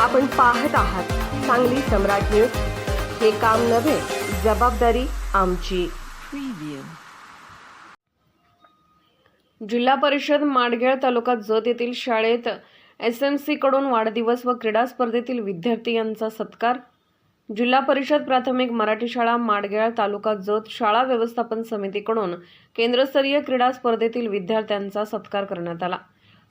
आपण पाहत आहात सांगली सम्राट न्यूज. हे काम नव्हे जबाबदारी आमची. जिल्हा परिषद माडगेळ तालुका जत येथील शाळेत एस एमकडून वाढदिवस व क्रीडा स्पर्धेतील विद्यार्थी यांचा सत्कार. जिल्हा परिषद प्राथमिक मराठी शाळा माडगेळ तालुका जत शाळा व्यवस्थापन समितीकडून केंद्रस्तरीय क्रीडा स्पर्धेतील विद्यार्थ्यांचा सत्कार करण्यात आला.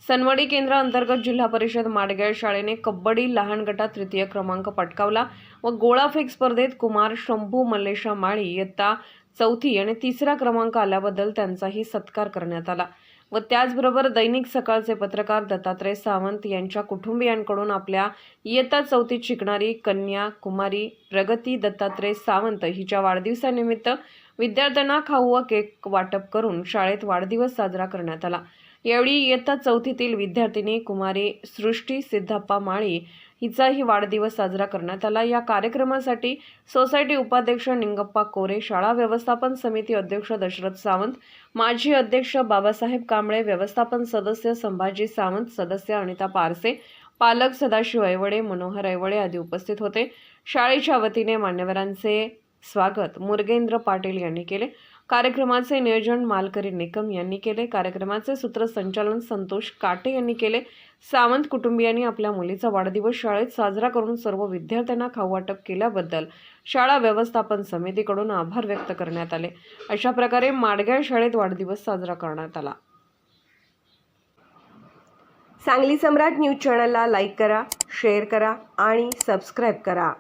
सनवडी केंद्र अंतर्गत जिल्हा परिषद माडगेळ शाळेने कबड्डी लहान गटात तृतीय क्रमांक पटकावला व गोळाफेक स्पर्धेत कुमार शंभू मल्लेशा माळी इयत्ता चौथी आणि तिसरा क्रमांक आल्याबद्दल त्यांचाही सत्कार करण्यात आला. व त्याचबरोबर दैनिक सकाळचे पत्रकार दत्तात्रय सावंत यांच्या कुटुंबियांकडून आपल्या इयत्ता चौथीत शिकणारी कन्या कुमारी प्रगती दत्तात्रय सावंत हिच्या वाढदिवसानिमित्त विद्यार्थ्यांना खाऊ व केक वाटप करून शाळेत वाढदिवस साजरा करण्यात आला. यावेळी इयत्ता चौथीतील विद्यार्थिनी कुमारी सृष्टी सिद्धप्पा माळी हिचाही वाढदिवस साजरा करण्यात आला. या कार्यक्रमासाठी सोसायटी उपाध्यक्ष निंगप्पा कोरे शाळा व्यवस्थापन समिती अध्यक्ष दशरथ सावंत माजी अध्यक्ष बाबासाहेब कांबळे व्यवस्थापन सदस्य संभाजी सावंत सदस्य अनिता पारसे पालक सदाशिव ऐवळे मनोहर ऐवळे आदी उपस्थित होते. शाळेच्या वतीने मान्यवरांचे स्वागत मुर्गेंद्र पाटील यांनी केले. कार्यक्रमाचे नियोजन मालकरी निकम यांनी केले. कार्यक्रमाचे सूत्रसंचालन संतोष काटे यांनी केले. सावंत कुटुंबियांनी आपल्या मुलीचा वाढदिवस शाळेत साजरा करून सर्व विद्यार्थ्यांना खाऊ वाटप केल्याबद्दल शाळा व्यवस्थापन समितीकडून आभार व्यक्त करण्यात आले. अशा प्रकारे माडग्या शाळेत वाढदिवस साजरा करण्यात आला. सांगली सम्राट न्यूज चॅनलला लाईक करा शेअर करा आणि सबस्क्राईब करा.